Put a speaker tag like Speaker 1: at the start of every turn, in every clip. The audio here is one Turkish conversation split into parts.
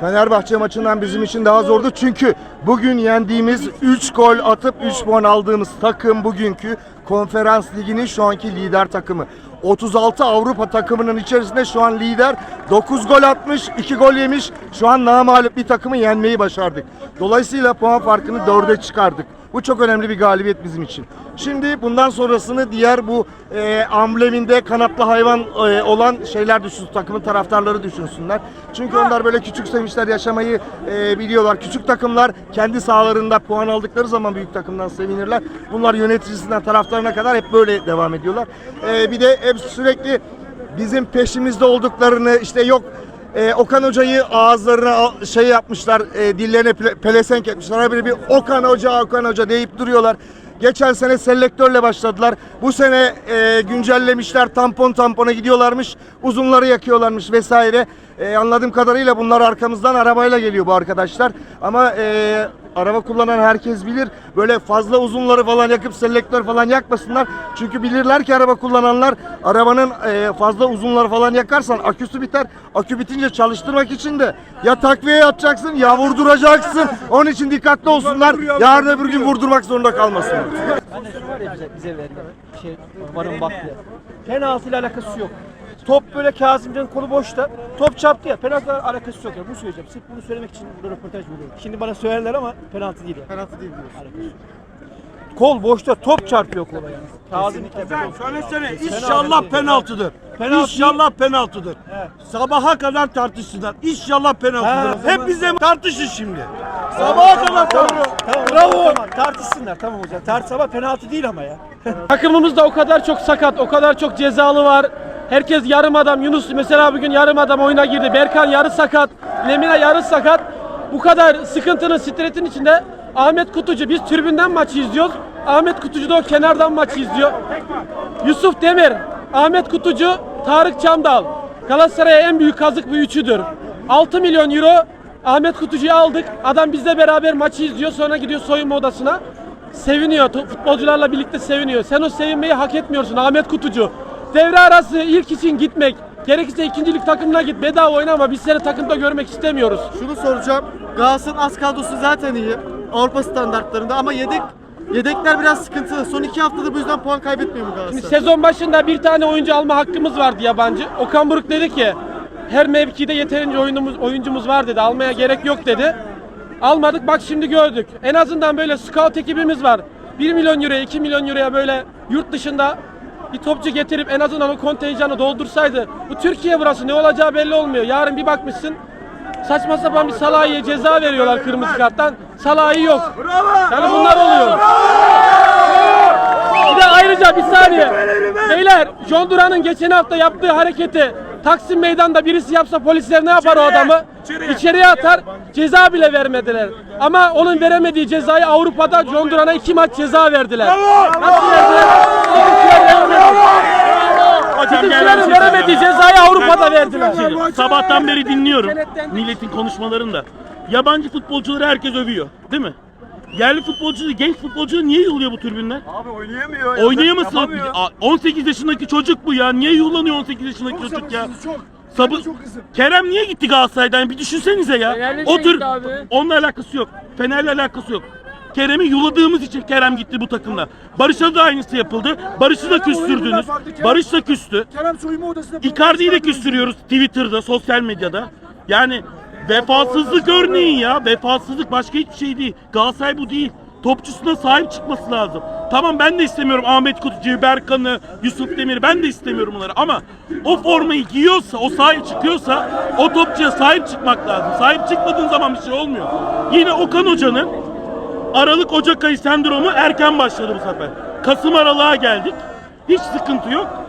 Speaker 1: Fenerbahçe maçından bizim için daha zordu çünkü bugün yendiğimiz 3 gol atıp 3 puan aldığımız takım bugünkü konferans liginin şu anki lider takımı. 36 Avrupa takımının içerisinde şu an lider 9 gol atmış 2 gol yemiş şu an namalip bir takımı yenmeyi başardık. Dolayısıyla puan farkını 4'e çıkardık. Bu çok önemli bir galibiyet bizim için. Şimdi bundan sonrasını diğer bu e, ambleminde kanatlı hayvan e, olan şeyler düşünsün, takımın taraftarları düşünsünler. Çünkü onlar böyle küçük sevinçler yaşamayı e, biliyorlar. Küçük takımlar kendi sahalarında puan aldıkları zaman büyük takımdan sevinirler. Bunlar yöneticisinden taraftarına kadar hep böyle devam ediyorlar. E, bir de hep sürekli bizim peşimizde olduklarını işte yok e, Okan Hoca'yı ağızlarına şey yapmışlar, e, dillerine pelesenk etmişler. Habire bir Okan Hoca, Okan Hoca deyip duruyorlar. Geçen sene selektörle başladılar. Bu sene e, güncellemişler, tampon tampona gidiyorlarmış, uzunları yakıyorlarmış vesaire. E, anladığım kadarıyla bunlar arkamızdan arabayla geliyor bu arkadaşlar. Ama e, araba kullanan herkes bilir. Böyle fazla uzunları falan yakıp selektör falan yakmasınlar. Çünkü bilirler ki araba kullananlar arabanın e, fazla uzunları falan yakarsan aküsü biter. Akü bitince çalıştırmak için de ya takviye yapacaksın ya vurduracaksın. Onun için dikkatli olsunlar. Yarın öbür gün vurdurmak zorunda kalmasınlar.
Speaker 2: Hani var ya bize, bize verilen şey varın baktı. Penaltı ile alakası yok. Top böyle Kazımcan'ın kolu boşta. Top çarptı ya. Penaltı alakası yok. ya. Bunu söyleyeceğim. Sırf bunu söylemek için burada röportaj veriyorum. Şimdi bana söylerler ama penaltı değil ya.
Speaker 1: Penaltı değil diyorsun.
Speaker 2: Alakası yok. Kol boşta top çarpıyor kola yani. Kazım
Speaker 3: Sen söylesene inşallah penaltıdır.
Speaker 2: Penaltı
Speaker 3: İnşallah penaltıdır.
Speaker 2: Evet.
Speaker 3: Sabaha kadar tartışsınlar. İnşallah penaltıdır.
Speaker 2: o
Speaker 3: Hep bize tartışın şimdi. Sabaha kadar tartışın.
Speaker 2: Tamam,
Speaker 3: Bravo.
Speaker 2: Tamam, tartışsınlar tamam hocam. Tartış ama penaltı değil ama ya.
Speaker 4: Takımımızda o kadar çok sakat, o kadar çok cezalı var. Herkes yarım adam. Yunus mesela bugün yarım adam oyuna girdi. Berkan yarı sakat. Lemina yarı sakat. Bu kadar sıkıntının, stresin içinde Ahmet Kutucu biz tribünden maçı izliyoruz. Ahmet Kutucu da o kenardan maçı izliyor. Yusuf Demir, Ahmet Kutucu, Tarık Çamdal. Galatasaray'a en büyük kazık bu üçüdür. 6 milyon euro Ahmet Kutucu'yu aldık. Adam bizle beraber maçı izliyor. Sonra gidiyor soyunma odasına. Seviniyor. Futbolcularla birlikte seviniyor. Sen o sevinmeyi hak etmiyorsun Ahmet Kutucu. Devre arası ilk için gitmek. Gerekirse ikincilik takımına git. Bedava oyna ama biz seni takımda görmek istemiyoruz.
Speaker 5: Şunu soracağım. Galatasaray'ın az kadrosu zaten iyi. Avrupa standartlarında ama yedek yedekler biraz sıkıntılı. Son iki haftadır bu yüzden puan kaybetmiyor mu
Speaker 4: Şimdi
Speaker 5: Galatasaray?
Speaker 4: sezon başında bir tane oyuncu alma hakkımız vardı yabancı. Okan Buruk dedi ki her mevkide yeterince oyunumuz, oyuncumuz var dedi. Almaya gerek yok dedi. Almadık bak şimdi gördük. En azından böyle scout ekibimiz var. 1 milyon euroya 2 milyon euroya böyle yurt dışında bir topçu getirip en azından o kontenjanı doldursaydı. Bu Türkiye burası ne olacağı belli olmuyor. Yarın bir bakmışsın saçma sapan bir Salah'ya ceza veriyorlar kırmızı karttan. Salah'ı yok. Yani bunlar oluyor. Bir de ayrıca bir saniye. Beyler John Duran'ın geçen hafta yaptığı hareketi Taksim Meydan'da birisi yapsa polisler ne yapar o adamı? İçeriye atar. Ceza bile vermediler. Ama onun veremediği cezayı Avrupa'da John Duran'a iki maç ceza verdiler. Nasıl verdiler? Bizimkiler veremedi. Bizimkilerin veremediği cezayı Avrupa'da verdiler.
Speaker 6: Sabahtan beri dinliyorum milletin konuşmalarını da. Yabancı futbolcuları herkes övüyor, değil mi? Yerli futbolcu, genç futbolcu niye yığılıyor bu tribünler?
Speaker 3: Abi oynayamıyor.
Speaker 6: Oynayamasın. Aa, 18 yaşındaki çocuk bu ya. Niye yuhlanıyor 18 yaşındaki çocuk ya? Sabır. Kerem niye gitti Galatasaray'dan? Bir düşünsenize ya.
Speaker 4: Fenerli
Speaker 6: O tür onunla alakası yok. Fener'le alakası yok. Kerem'i yuladığımız için Kerem gitti bu takımda. Barış'a da aynısı yapıldı. Barış'ı da küstürdünüz. Barış da küstü.
Speaker 3: Kerem soyunma odasında
Speaker 6: Icardi'yi de küstürüyoruz Twitter'da, sosyal medyada. Yani vefasızlık örneği ya. Vefasızlık başka hiçbir şey değil. Galatasaray bu değil. Topçusuna sahip çıkması lazım. Tamam ben de istemiyorum Ahmet Kutucu'yu, Berkan'ı, Yusuf Demir'i ben de istemiyorum bunları ama o formayı giyiyorsa, o sahip çıkıyorsa o topçuya sahip çıkmak lazım. Sahip çıkmadığın zaman bir şey olmuyor. Yine Okan Hoca'nın Aralık Ocak ayı sendromu erken başladı bu sefer. Kasım aralığa geldik. Hiç sıkıntı yok.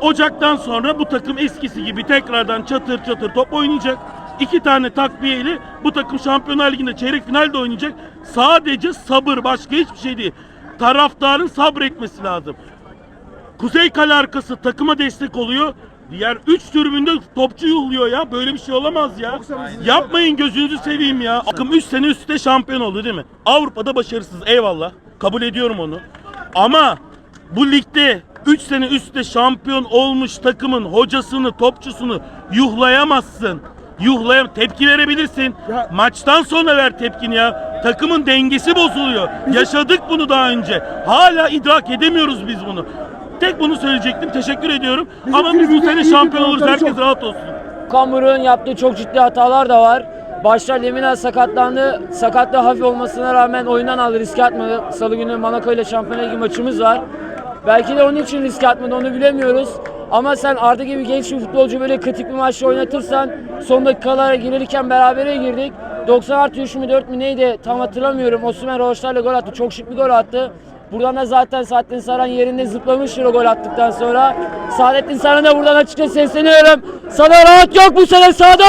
Speaker 6: Ocaktan sonra bu takım eskisi gibi tekrardan çatır çatır top oynayacak. İki tane takviyeyle bu takım Şampiyonlar Ligi'nde çeyrek finalde oynayacak. Sadece sabır başka hiçbir şey değil. Taraftarın sabretmesi lazım. Kuzey kale arkası takıma destek oluyor. Diğer 3 tribünde topçu yuhluyor ya. Böyle bir şey olamaz ya. Yapmayın gözünüzü seveyim ya. Takım 3 sene üstte şampiyon oldu değil mi? Avrupa'da başarısız eyvallah. Kabul ediyorum onu. Ama bu ligde 3 sene üstte şampiyon olmuş takımın hocasını, topçusunu yuhlayamazsın. Yuhlayam tepki verebilirsin.
Speaker 3: Ya-
Speaker 6: Maçtan sonra ver tepkini ya. Takımın dengesi bozuluyor. Yaşadık bunu daha önce. Hala idrak edemiyoruz biz bunu. Tek bunu söyleyecektim. Teşekkür ediyorum. Ama biz bu sene şampiyon oluruz. Herkes rahat olsun.
Speaker 7: Kambur'un yaptığı çok ciddi hatalar da var. Başta Lemina sakatlandı. Sakatlığı hafif olmasına rağmen oyundan aldı. Riske atmadı. Salı günü Monaco ile Şampiyonlar Ligi maçımız var. Belki de onun için riske atmadı onu bilemiyoruz. Ama sen Arda gibi genç bir futbolcu böyle kritik bir maçta oynatırsan son dakikalara girirken berabere girdik. 90 artı 3 mü 4 mü neydi tam hatırlamıyorum. Osman Roşlar'la gol attı. Çok şık bir gol attı. Buradan da zaten Saadettin Saran yerinde zıplamıştır o gol attıktan sonra. Saadettin Saran'a da buradan açıkça sesleniyorum. Sana rahat yok bu sene sahada!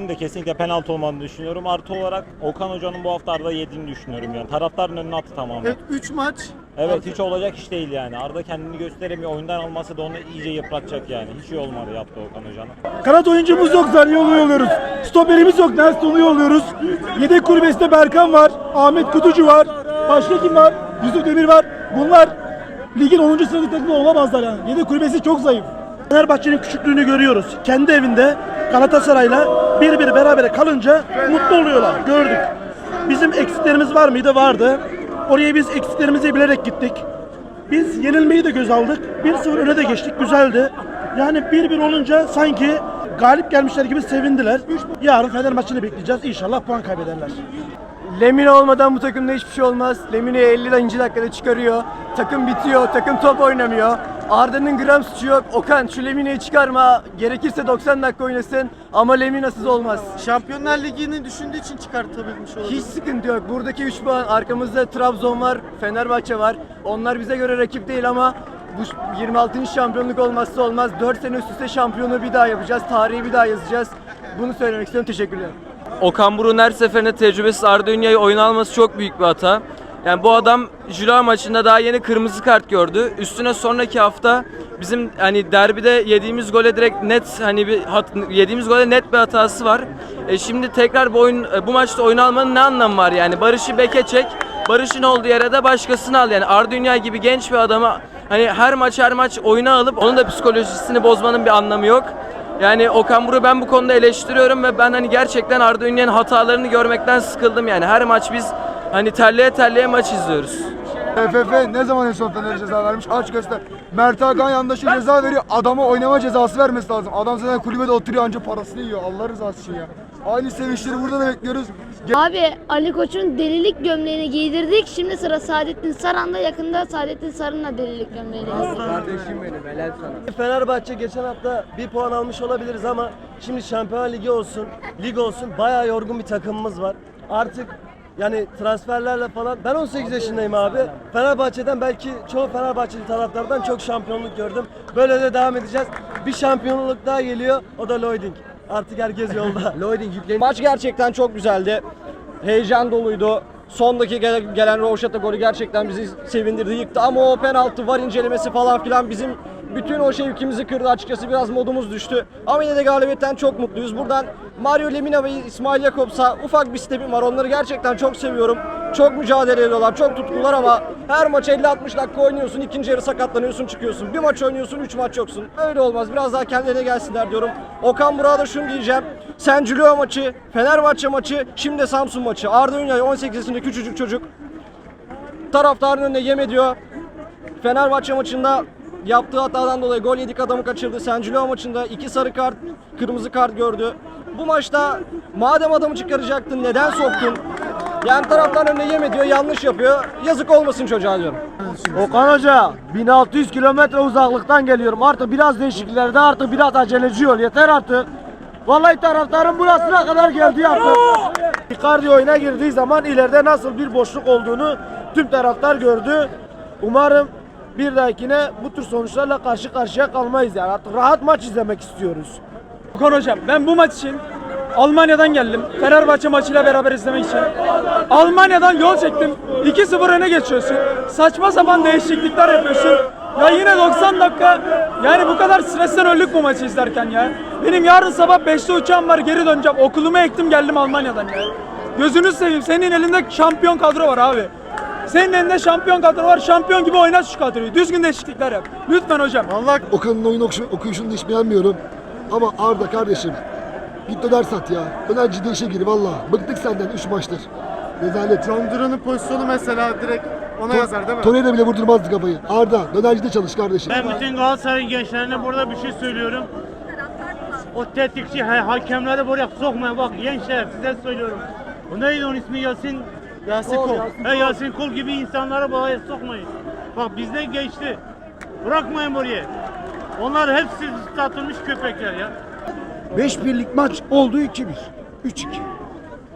Speaker 8: Ben de kesinlikle penaltı olmadığını düşünüyorum. Artı olarak Okan Hoca'nın bu hafta Arda yediğini düşünüyorum yani. Taraftarın önüne attı tamamen.
Speaker 5: Evet 3 maç.
Speaker 8: Evet hiç olacak iş değil yani. Arda kendini gösteremiyor. Oyundan alması da onu iyice yıpratacak yani. Hiç iyi olmadı yaptı Okan Hoca'nın.
Speaker 3: Kanat oyuncumuz yok Zaniolo'yu yolluyoruz. Stoperimiz yok Nelson'u yolluyoruz. Yedek kulübesinde Berkan var. Ahmet Kutucu var. Başka kim var? Yusuf Demir var. Bunlar ligin 10. sıradaki takımı olamazlar yani. Yedek kulübesi çok zayıf. Fenerbahçe'nin küçüklüğünü görüyoruz. Kendi evinde Galatasaray'la bir bir berabere kalınca mutlu oluyorlar. Gördük. Bizim eksiklerimiz var mıydı? Vardı. Oraya biz eksiklerimizi bilerek gittik. Biz yenilmeyi de göz aldık. 1-0 öne de geçtik. Güzeldi. Yani 1-1 olunca sanki galip gelmişler gibi sevindiler. Yarın Fener maçını bekleyeceğiz. İnşallah puan kaybederler.
Speaker 2: Lemina olmadan bu takımda hiçbir şey olmaz. Lemina'yı 50 dakikada çıkarıyor. Takım bitiyor, takım top oynamıyor. Arda'nın gram suçu yok. Okan şu Lemina'yı çıkarma. Gerekirse 90 dakika oynasın ama Lemina'sız olmaz.
Speaker 5: Şampiyonlar Ligi'ni düşündüğü için çıkartabilmiş olabilir.
Speaker 2: Hiç sıkıntı yok. Buradaki 3 puan arkamızda Trabzon var, Fenerbahçe var. Onlar bize göre rakip değil ama bu 26. şampiyonluk olmazsa olmaz. 4 sene üst üste şampiyonu bir daha yapacağız. Tarihi bir daha yazacağız. Bunu söylemek istiyorum. Teşekkürler.
Speaker 9: Okan Buruk'un her seferinde tecrübesiz Arda Ünlü'yü oyuna alması çok büyük bir hata. Yani bu adam Jula maçında daha yeni kırmızı kart gördü. Üstüne sonraki hafta bizim hani derbide yediğimiz gole direkt net hani bir hat, yediğimiz gole net bir hatası var. E şimdi tekrar bu oyun e, bu maçta oyun almanın ne anlamı var yani? Barış'ı beke çek. Barış'ın olduğu yere de başkasını al yani. Arda Dünya gibi genç bir adamı hani her maç her maç oyuna alıp onun da psikolojisini bozmanın bir anlamı yok. Yani Okan Buruk'u ben bu konuda eleştiriyorum ve ben hani gerçekten Arda Ünlü'nün hatalarını görmekten sıkıldım yani. Her maç biz hani terleye terleye maç izliyoruz.
Speaker 1: TFF ne zaman en son Fener'e ceza vermiş? Aç göster. Mert Hakan yandaşı ceza veriyor. Adama oynama cezası vermesi lazım. Adam zaten kulübede oturuyor anca parasını yiyor. Allah rızası için ya. Aynı sevinçleri burada da bekliyoruz.
Speaker 10: Abi Ali Koç'un delilik gömleğini giydirdik. Şimdi sıra Saadettin Saran'da yakında Saadettin Saran'la delilik gömleğini giydirdik.
Speaker 2: Fenerbahçe geçen hafta bir puan almış olabiliriz ama şimdi Şampiyonlar Ligi olsun, lig olsun bayağı yorgun bir takımımız var. Artık yani transferlerle falan ben 18 yaşındayım abi. Fenerbahçe'den belki çoğu Fenerbahçeli taraftardan çok şampiyonluk gördüm. Böyle de devam edeceğiz. Bir şampiyonluk daha geliyor. O da Lloyding. Artık herkes yolda. Lloyding yüklen.
Speaker 11: Maç gerçekten çok güzeldi. Heyecan doluydu. Sondaki gelen, gelen golü gerçekten bizi sevindirdi, yıktı. Ama o penaltı, var incelemesi falan filan bizim bütün o şevkimizi kırdı. Açıkçası biraz modumuz düştü. Ama yine de galibiyetten çok mutluyuz. Buradan Mario Lemina ve İsmail Jakobs'a ufak bir stepim var. Onları gerçekten çok seviyorum. Çok mücadele ediyorlar, çok tutkular ama her maç 50-60 dakika oynuyorsun, ikinci yarı sakatlanıyorsun, çıkıyorsun. Bir maç oynuyorsun, 3 maç yoksun. Öyle olmaz. Biraz daha kendilerine gelsinler diyorum. Okan Burak'a da şunu diyeceğim. Sen Cülio maçı, Fenerbahçe maçı, şimdi Samsun maçı. Arda Ünyay 18 yaşında küçücük çocuk. Taraftarın önüne yem ediyor. Fenerbahçe maçında yaptığı hatadan dolayı gol yedik adamı kaçırdı. Sencilio maçında iki sarı kart, kırmızı kart gördü. Bu maçta madem adamı çıkaracaktın neden soktun? Yani taraftarın önüne yem ediyor, yanlış yapıyor. Yazık olmasın çocuğa diyorum.
Speaker 2: Okan Hoca 1600 kilometre uzaklıktan geliyorum. Artık biraz değişikliklerde artık biraz aceleci ol. Yeter artık. Vallahi taraftarın burasına kadar geldi artık. Icardi oyuna girdiği zaman ileride nasıl bir boşluk olduğunu tüm taraftar gördü. Umarım bir dahakine bu tür sonuçlarla karşı karşıya kalmayız yani. Artık rahat maç izlemek istiyoruz.
Speaker 4: Okan hocam ben bu maç için Almanya'dan geldim. Fenerbahçe maçıyla beraber izlemek için. Almanya'dan yol çektim. 2-0 öne geçiyorsun. Saçma sapan değişiklikler yapıyorsun. Ya yine 90 dakika yani bu kadar stresten öldük bu maçı izlerken ya. Benim yarın sabah 5'te uçağım var geri döneceğim. Okulumu ektim geldim Almanya'dan ya. Gözünü seveyim senin elinde şampiyon kadro var abi. Senin elinde şampiyon kadro var. Şampiyon gibi oynat şu kadroyu. Düzgün değişiklikler yap. Lütfen hocam.
Speaker 1: Okan'ın oyun okuyuşunu hiç beğenmiyorum. Ama Arda kardeşim
Speaker 12: Git döner sat ya. Dönerci de işe gir valla. Bıktık senden 3 maçtır. Rezalet.
Speaker 5: John Duran'ın pozisyonu mesela direkt ona yazar değil mi?
Speaker 12: Torreira bile vurdurmazdı kafayı. Arda dönercide çalış kardeşim.
Speaker 13: Ben bütün Galatasaray'ın gençlerine burada bir şey söylüyorum. O tetikçi ha- hakemleri buraya sokmayın. Bak gençler size söylüyorum. O neydi onun ismi Yasin?
Speaker 5: Yasin Kol.
Speaker 13: He Yasin Kul gibi insanları buraya sokmayın. Bak bizde geçti. Bırakmayın buraya. Onlar hepsi satılmış köpekler ya.
Speaker 14: 5 birlik maç oldu 2-1. 3-2.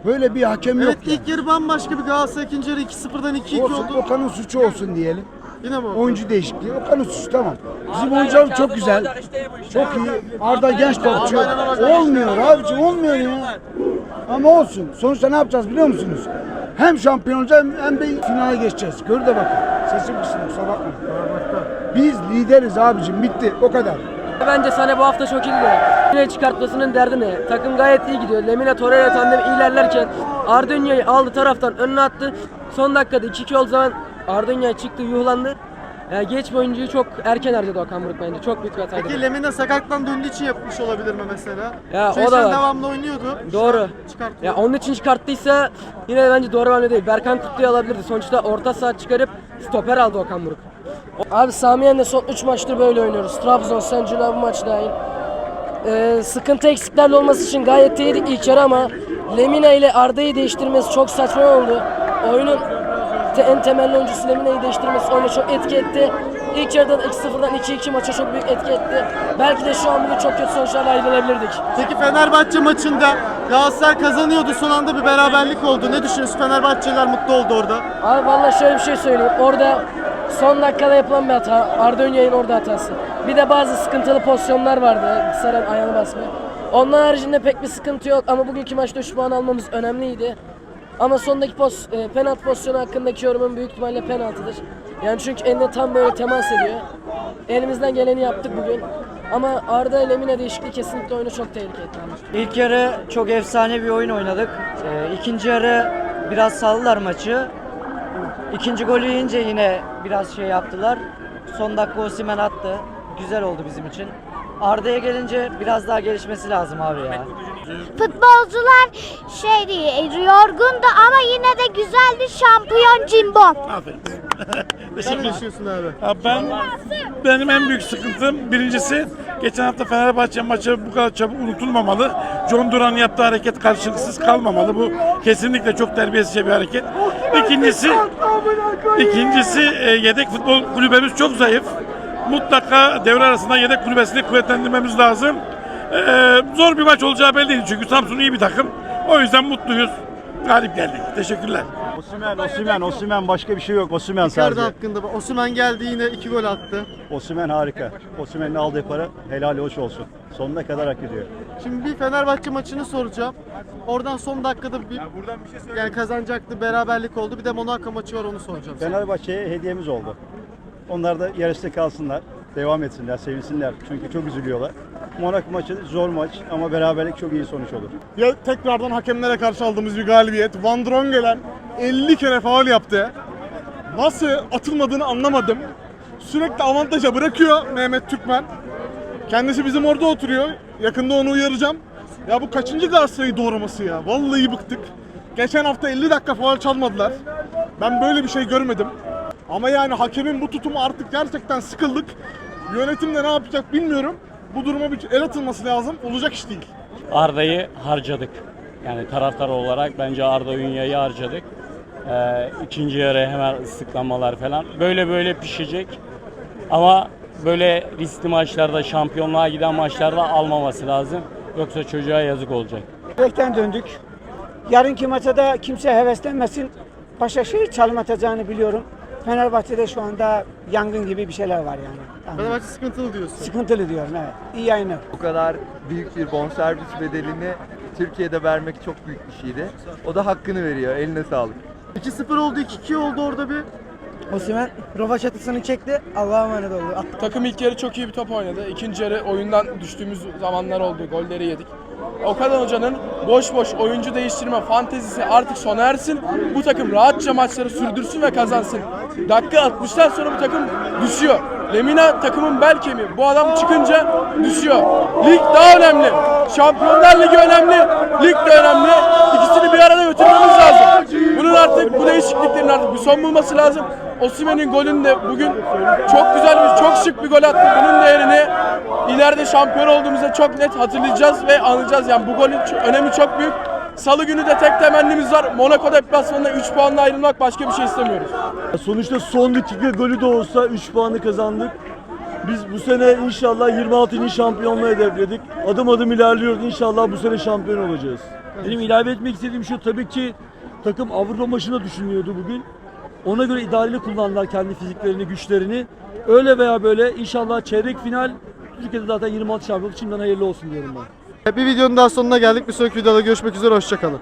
Speaker 14: Böyle bir hakem
Speaker 5: Evet ilk yarı bambaşka bir Galatasaray ikinci yarı 2-0'dan 2-2 oldu.
Speaker 14: Okan'ın suçu olsun diyelim.
Speaker 5: Yine mi?
Speaker 14: Oyuncu değişikliği. Okan'ın suçu tamam. Bizim oyuncularımız çok güzel. Çok iyi. Arda genç topçu. Olmuyor abiciğim olmuyor ya. Ama olsun. Sonuçta ne yapacağız biliyor musunuz? Hem şampiyon olacağız hem, de finale geçeceğiz. Gör de bakın. Sesim kısılıyor kusura bakma. Biz lideriz abicim bitti o kadar.
Speaker 15: Bence Sane bu hafta çok iyi gidiyor. Yine çıkartmasının derdi ne? Takım gayet iyi gidiyor. Lemina Torreira tandemi ilerlerken Ardunya'yı aldı taraftan önüne attı. Son dakikada 2-2 olduğu zaman Ardunya çıktı yuhlandı. Yani geç bir oyuncuyu çok erken harcadı Okan Buruk bence. Çok büyük bir hataydı.
Speaker 5: Peki Lemina sakattan döndüğü için yapmış olabilir mi mesela?
Speaker 15: Ya,
Speaker 5: Çünkü
Speaker 15: o da var.
Speaker 5: devamlı oynuyordu.
Speaker 15: Doğru.
Speaker 5: Çıkartıyor.
Speaker 15: Ya onun için çıkarttıysa yine bence doğru hamle değil. Berkan Kutlu'yu alabilirdi. Sonuçta orta saha çıkarıp stoper aldı Okan Buruk. Abi Samiyen'de son 3 maçtır böyle oynuyoruz. Trabzon, Sencila bu maç dahil. Ee, sıkıntı eksiklerle olması için gayet iyiydik ilk yarı ama Lemina ile Arda'yı değiştirmesi çok saçma oldu. Oyunun te- en temelli oyuncusu Lemina'yı değiştirmesi oyuna çok etki etti. İlk yarıda da 2-0'dan 2-2 maça çok büyük etki etti. Belki de şu an bugün çok kötü sonuçlarla ayrılabilirdik.
Speaker 5: Peki Fenerbahçe maçında Galatasaray kazanıyordu son anda bir beraberlik oldu. Ne düşünüyorsun? Fenerbahçeliler mutlu oldu orada.
Speaker 15: Abi vallahi şöyle bir şey söyleyeyim. Orada son dakikada yapılan bir hata. Arda Önyay'ın orada hatası. Bir de bazı sıkıntılı pozisyonlar vardı. Saran ayağını basmaya. Onun haricinde pek bir sıkıntı yok ama bugünkü maçta 3 puan almamız önemliydi. Ama sondaki pos, e, penaltı pozisyonu hakkındaki yorumum büyük ihtimalle penaltıdır. Yani çünkü eline tam böyle temas ediyor. Elimizden geleni yaptık bugün. Ama Arda ile Lemina değişikliği kesinlikle oyunu çok tehlikeli etti.
Speaker 16: İlk yarı çok efsane bir oyun oynadık. Ee, ikinci yarı biraz saldılar maçı. İkinci golü yiyince yine biraz şey yaptılar. Son dakika Osimhen attı. Güzel oldu bizim için. Arda'ya gelince biraz daha gelişmesi lazım abi ya.
Speaker 2: Futbolcular şey değil, yorgundu ama yine de güzeldi şampiyon Cimbom.
Speaker 5: Sen ne düşünüyorsun abi?
Speaker 17: Ya ben benim en büyük sıkıntım birincisi geçen hafta Fenerbahçe maçı bu kadar çabuk unutulmamalı. John Duran yaptığı hareket karşılıksız kalmamalı. Bu kesinlikle çok terbiyesizce bir hareket. İkincisi ikincisi e, yedek futbol kulübemiz çok zayıf. Mutlaka devre arasında yedek kulübesini kuvvetlendirmemiz lazım. E, zor bir maç olacağı belli değil çünkü Samsun iyi bir takım. O yüzden mutluyuz. Galip geldik. Teşekkürler.
Speaker 14: Osimhen, Osimhen, Osimhen başka bir şey yok. Osimhen
Speaker 5: Icardi hakkında. bak. Osimhen geldi yine iki gol attı.
Speaker 14: Osimhen harika. Osimhen'in aldığı para helal hoş olsun. Sonuna kadar hak ediyor.
Speaker 5: Şimdi bir Fenerbahçe maçını soracağım. Oradan son dakikada bir, yani kazanacaktı beraberlik oldu. Bir de Monaco maçı var onu soracağım.
Speaker 14: Fenerbahçe'ye hediyemiz oldu. Onlar da yarışta kalsınlar. Devam etsinler, sevinsinler. Çünkü çok üzülüyorlar. Monaco maçı zor maç ama beraberlik çok iyi sonuç olur.
Speaker 18: Ya tekrardan hakemlere karşı aldığımız bir galibiyet. Van Drongelen 50 kere faul yaptı. Nasıl atılmadığını anlamadım. Sürekli avantaja bırakıyor Mehmet Türkmen. Kendisi bizim orada oturuyor. Yakında onu uyaracağım. Ya bu kaçıncı Galatasaray'ı doğraması ya? Vallahi bıktık. Geçen hafta 50 dakika faul çalmadılar. Ben böyle bir şey görmedim. Ama yani hakemin bu tutumu artık gerçekten sıkıldık. Yönetim de ne yapacak bilmiyorum. Bu duruma bir el atılması lazım. Olacak iş değil.
Speaker 13: Arda'yı harcadık. Yani taraftar olarak bence Arda Ünya'yı harcadık. Ee, ikinci yarı hemen ıslıklamalar falan. Böyle böyle pişecek. Ama böyle riskli maçlarda, şampiyonluğa giden maçlarda almaması lazım. Yoksa çocuğa yazık olacak.
Speaker 19: Bekten döndük. Yarınki maça da kimse heveslenmesin. Başakşehir çalım atacağını biliyorum. Fenerbahçe'de şu anda yangın gibi bir şeyler var yani.
Speaker 5: Fenerbahçe sıkıntılı diyorsun.
Speaker 19: Sıkıntılı diyorum evet. İyi yayınlar.
Speaker 20: Bu kadar büyük bir bonservis bedelini Türkiye'de vermek çok büyük bir şeydi. O da hakkını veriyor. Eline sağlık.
Speaker 5: 2-0 oldu, 2-2 oldu orada bir.
Speaker 19: Osimhen rövaş atısını çekti. Allah'a emanet oldu.
Speaker 21: Takım ilk yarı çok iyi bir top oynadı. İkinci yarı oyundan düştüğümüz zamanlar oldu. Golleri yedik. Okan Hoca'nın boş boş oyuncu değiştirme fantezisi artık sona ersin. Bu takım rahatça maçları sürdürsün ve kazansın. Dakika 60'tan sonra bu takım düşüyor. Lemina takımın bel kemiği. Bu adam çıkınca düşüyor. Lig daha önemli. Şampiyonlar Ligi önemli, lig de önemli. İkisini bir arada götürmemiz lazım. Bunun artık bu değişikliklerin artık bir son bulması lazım. Osimhen'in golünü de bugün çok güzel bir, çok şık bir gol attı. Bunun değerini ileride şampiyon olduğumuzda çok net hatırlayacağız ve anlayacağız. Yani bu golün önemi çok büyük. Salı günü de tek temennimiz var. Monaco deplasmanında 3 puanla ayrılmak başka bir şey istemiyoruz.
Speaker 22: Sonuçta son dakika golü de olsa 3 puanı kazandık. Biz bu sene inşallah 26. şampiyonluğu hedefledik. Adım adım ilerliyoruz. İnşallah bu sene şampiyon olacağız. Benim ilave etmek istediğim şu tabii ki takım Avrupa maçında düşünüyordu bugün. Ona göre idareli kullandılar kendi fiziklerini, güçlerini. Öyle veya böyle inşallah çeyrek final Türkiye'de zaten 26 şampiyonluk şimdiden hayırlı olsun diyorum ben.
Speaker 5: Bir videonun daha sonuna geldik. Bir sonraki videoda görüşmek üzere. Hoşçakalın.